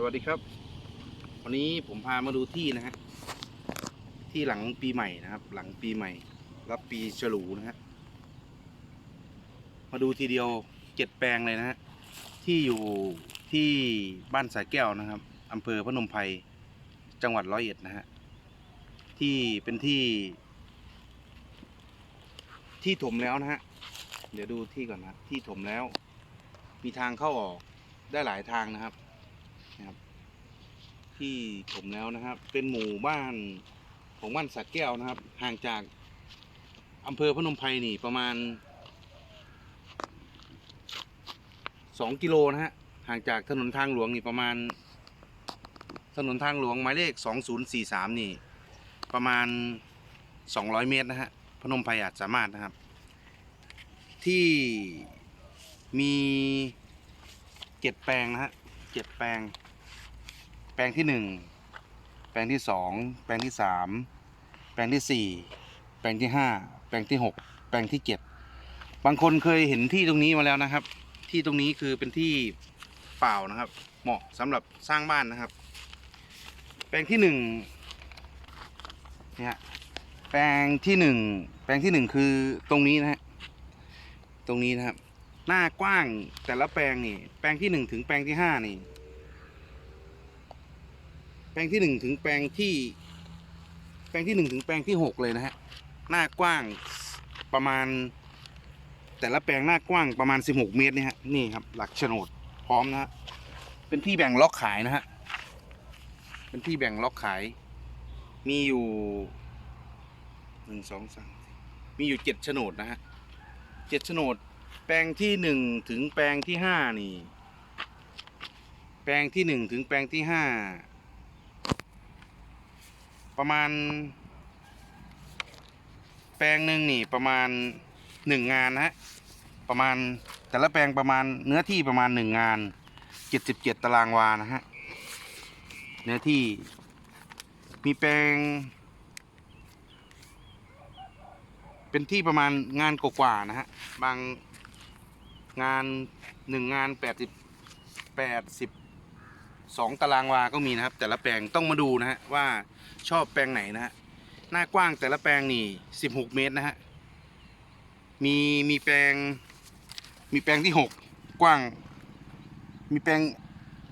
สวัสดีครับ วันนี้ผมพามาดูที่นะฮะที่หลังปีใหม่นะครับ หลังปีใหม่ รับปีฉลูนะฮะมาดูทีเดียวเจ็ดแปลงเลยนะฮะที่อยู่ที่บ้านสายแก้วนะครับอำเภอพนมไพรจังหวัดร้อยเอ็ดนะฮะที่เป็นที่ ที่ถมแล้วนะฮะเดี๋ยวดูที่ก่อนนะที่ถมแล้ว มีทางเข้าออกได้หลายทางนะครับ นะครับ ที่ผมแล้วนะครับ เป็นหมู่บ้านของบ้านสักแก้วนะครับ ห่างจากอำเภอพนมไพรนี่ประมาณสองกิโลนะฮะห่างจากถนนทางหลวงนี่ประมาณ ถนนทางหลวงหมายเลขสองศูนย์สี่สามนี่ ประมาณสองร้อยเมตรนะฮะพนมไพรอาจสามารถนะครับ ที่มีเจ็ดแปลงนะฮะเจ็ดแปลง ปลงที่หนึ่งแปลงที่สองแปลงที่สามแปลงที่สี่แปลงที่ห้าแปลงที่หกแปลงที่เจ็ดบางคนเคยเห็นที่ตรงนี้มาแล้วนะครับ ที่ตรงนี้คือเป็นที่เปล่านะครับ เหมาะสำหรับสร้างบ้านนะครับ แปลงที่หนึ่งเนี่ยฮะแปลงที่หนึ่งแปลงที่หนึ่งคือตรงนี้นะฮะตรงนี้นะครับ หน้ากว้างแต่ละแปลงนี่ แปลงที่หนึ่งถึงแปลงที่ห้านี่ ลงที่หนึ่งถึงแปลงที่ แปลงที่หนึ่งถึงแปลงที่หกเลยนะฮะหน้ากว้างประมาณ แต่ละแปลงหน้ากว้างประมาณสิบหกเมตรนี่ฮะนี่ครับ หลักโฉนดพร้อมนะฮะเป็นที่แบ่งล็อกขายนะฮะเป็นที่แบ่งล็อกขาย มีอยู่หนึ่งสองสามมีอยู่เจ็ดโฉนดนะฮะเจ็ดโฉนด แปลงที่หนึ่งถึงแปลงที่ห้านี่ แปลงที่หนึ่งถึงแปลงที่ห้า ประมาณ แปลงหนึ่งนี่ประมาณหนึ่งงานนะฮะประมาณแต่ละแปลงประมาณเนื้อที่ประมาณหนึ่งงานเจ็ดสิบเจ็ดตารางวานะฮะเนื้อที่มีแปลง เป็นที่ประมาณงานกว่าๆนะฮะบางงานหนึ่งงานแปดสิบแปดสิบ สองตารางวาก็มีนะครับ แต่ละแปลงต้องมาดูนะฮะว่าชอบแปลงไหนนะฮะหน้ากว้างแต่ละแปลงนี่สิบหกเมตรนะฮะมีมีแปลงมีแปลงที่หกกว้าง มีแปลง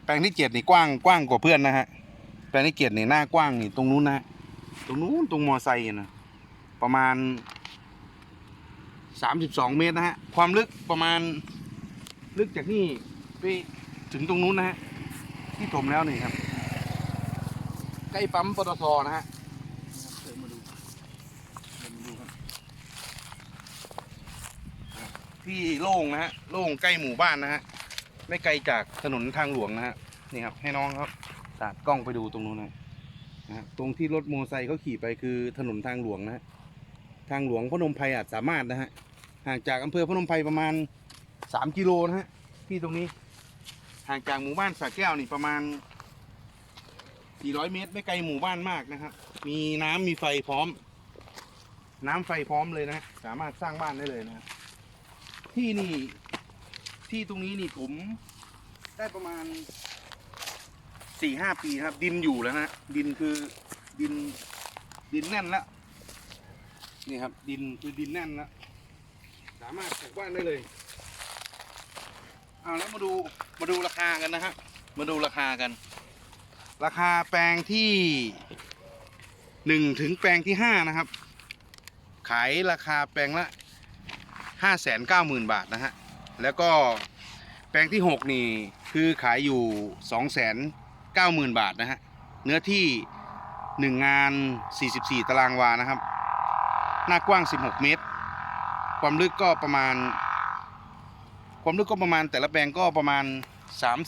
แปลงที่เจ็ดนี่กว้างกว้างกว่าเพื่อนนะฮะแปลงที่เจ็ดนี่หน้ากว้างนี่ตรงนู้นนะฮะตรงนู้นตรงมอไซค์นะประมาณสามสิบสองเมตรนะฮะความลึกประมาณลึกจากนี่ไปถึงตรงนู้นนะฮะ ที่ถมแล้วนี่ครับ ใกล้ปั๊มปตทนะฮะที่โล่งนะฮะ โล่งใกล้หมู่บ้านนะฮะ ไม่ไกลจากถนนทางหลวงนะฮะ นี่ครับ ให้น้องครับสาดกล้องไปดูตรงนู้นนะนะฮะตรงที่รถมอเตอร์ไซค์เขาขี่ไปคือถนนทางหลวงนะฮะ ทางหลวงพนมไพรอาจสามารถนะฮะ ห่างจากอำเภอพนมไพรประมาณสามกิโลนะฮะ ที่ตรงนี้ ห่างจากหมู่บ้านสระแก้วนี่ประมาณสี่ร้อยเมตร ไม่ไกลหมู่บ้านมากนะครับ มีน้ำมีไฟพร้อม น้ำไฟพร้อมเลยนะ สามารถสร้างบ้านได้เลยนะ ที่นี่ ที่ตรงนี้นี่ผมได้ประมาณสี่ห้าปีครับ ดินอยู่แล้วนะดินคือดินดินแน่นแล้วนี่ครับ ดินคือดินแน่นแล้วสามารถปลูกบ้านได้เลย เอาแล้วมาดูมาดูราคากันนะครับมาดูราคากัน ราคาแปลงที่หนึ่งถึงแปลงที่ห้านะครับ ขายราคาแปลงละห้าแสนเก้าหมื่นบาทนะฮะแล้วก็แปลงที่หกนี่คือขายอยู่สองแสนเก้าหมื่นบาทนะฮะเนื้อที่หนึ่งงานสี่สิบสี่ตารางวานะครับ หน้ากว้าง16เมตร ความลึกก็ประมาณ ความลึกก็ประมาณแต่ละแปลงก็ประมาณ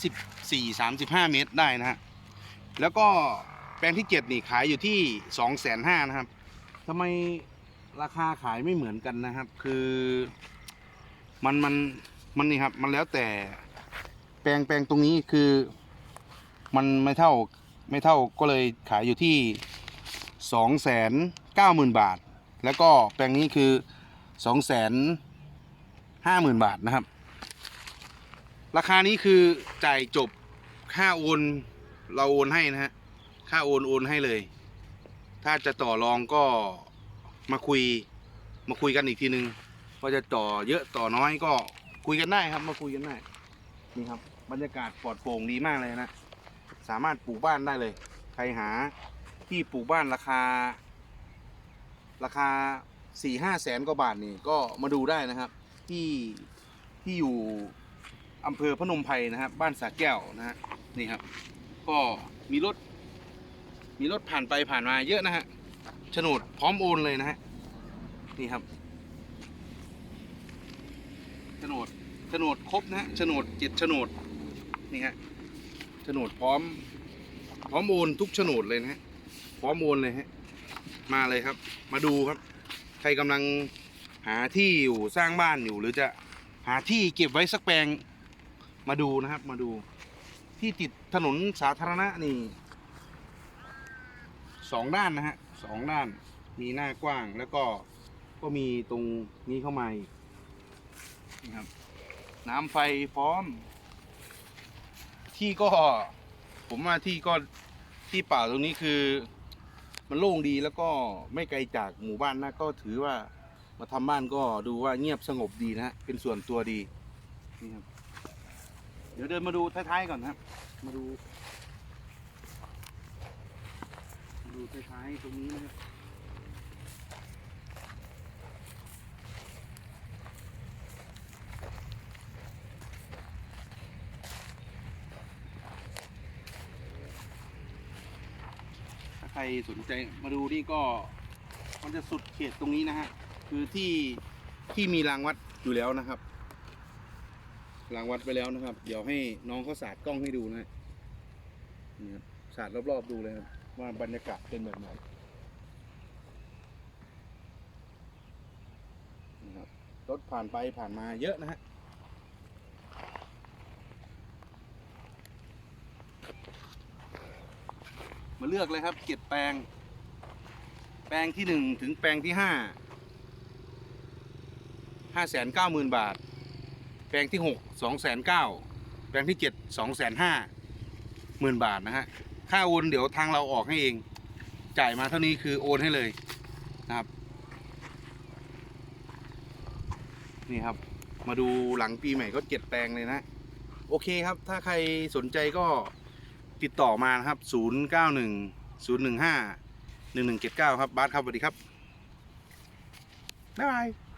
34 35 เมตรได้นะฮะแล้วก็แปลงที่ 7 นี่ขายอยู่ที่ 2 5 0 0 0นะครับทำไมราคาขายไม่เหมือนกันนะครับ คือมันมันมันนี่ครับ มันแล้วแต่แปลงแปลงตรงนี้คือมันไม่เท่าไม่เท่าก็เลยขายอยู่ที่ 2 9 0 0 0 0 บาท แล้วก็แปลงนี้คือสองแสนห้าหมื่นบาทนะครับ ราคานี้คือจ่ายจบค่าโอนเราโอนให้นะฮะค่าโอนโอนให้เลย ถ้าจะต่อรองก็มาคุยมาคุยกันอีกทีนึงว่าจะต่อเยอะต่อน้อยก็คุยกันได้ครับมาคุยกันได้นี่ครับ บรรยากาศปลอดโปร่งดีมากเลยนะ สามารถปลูกบ้านได้เลย ใครหาที่ปลูกบ้านราคา ราคาสี่ห้าแสนกว่าบาทนี่ก็มาดูได้นะครับ ที่ที่อยู่ อำเภอพนมไพรนะครับบ้านสาแก้วนะฮะนี่ครับ ก็มีรถ มีรถผ่านไปผ่านมาเยอะนะฮะโฉนดพร้อมโอนเลยนะฮะนี่ครับโฉนดโฉนดครบนะฮะโฉนดเจ็ดโฉนดนี่ฮะโฉนดพร้อม พร้อมโอนทุกโฉนดเลยนะฮะพร้อมโอนเลยฮะมาเลยครับ มาดูครับ ใครกำลังหาที่อยู่สร้างบ้านอยู่หรือจะหาที่เก็บไว้สักแปลง มาดูนะครับมาดูที่ติดถนนสาธารณะนี่สองด้านนะฮะสองด้านมีหน้ากว้างแล้วก็ก็มีตรงนี้เข้ามานี่ครับ น้ำไฟพร้อม ที่ก็ผมว่าที่ก็ที่เปล่าตรงนี้คือ มันโล่งดีแล้วก็ไม่ไกลจากหมู่บ้านนะก็ถือว่ามาทำบ้านก็ดูว่าเงียบสงบดีนะฮะเป็นส่วนตัวดีนี่ครับ ดี๋ยวเดินมาดูท้ายๆก่อนนะครับ มาดูมาดูท้ายๆตรงนี้นะครับถ้าใครสนใจมาดูนี่ก็มันจะสุดเขตตรงนี้นะฮะคือที่ที่มีรางวัดอยู่แล้วนะครับ รางวัดไปแล้วนะครับ เดี๋ยวให้น้องเขาสาดกล้องให้ดูนะนี่ครับสาดรอบๆดูเลยครับว่าบรรยากาศเป็นแบบไหนนี่ครับรถผ่านไปผ่านมาเยอะนะฮะมาเลือกเลยครับเก็บแปลง แปลงที่หนึ่งถึงแปลงที่ห้าห้าแสนเก้าหมื่นบาท แปลงที่หกสองแสนเก้าแปลงที่เจ็ดสองแสนห้าหมื่นบาทนะฮะค่าโอนเดี๋ยวทางเราออกให้เอง จ่ายมาเท่านี้คือโอนให้เลยนะครับ นี่ครับ มาดูหลังปีใหม่ก็เจ็ดแปลงเลยนะ โอเคครับ ถ้าใครสนใจก็ติดต่อมานะครับ 0 9 1 0 1 5 1 1 7 9 ครับบาสครับสวัสดีครับบ๊ายบาย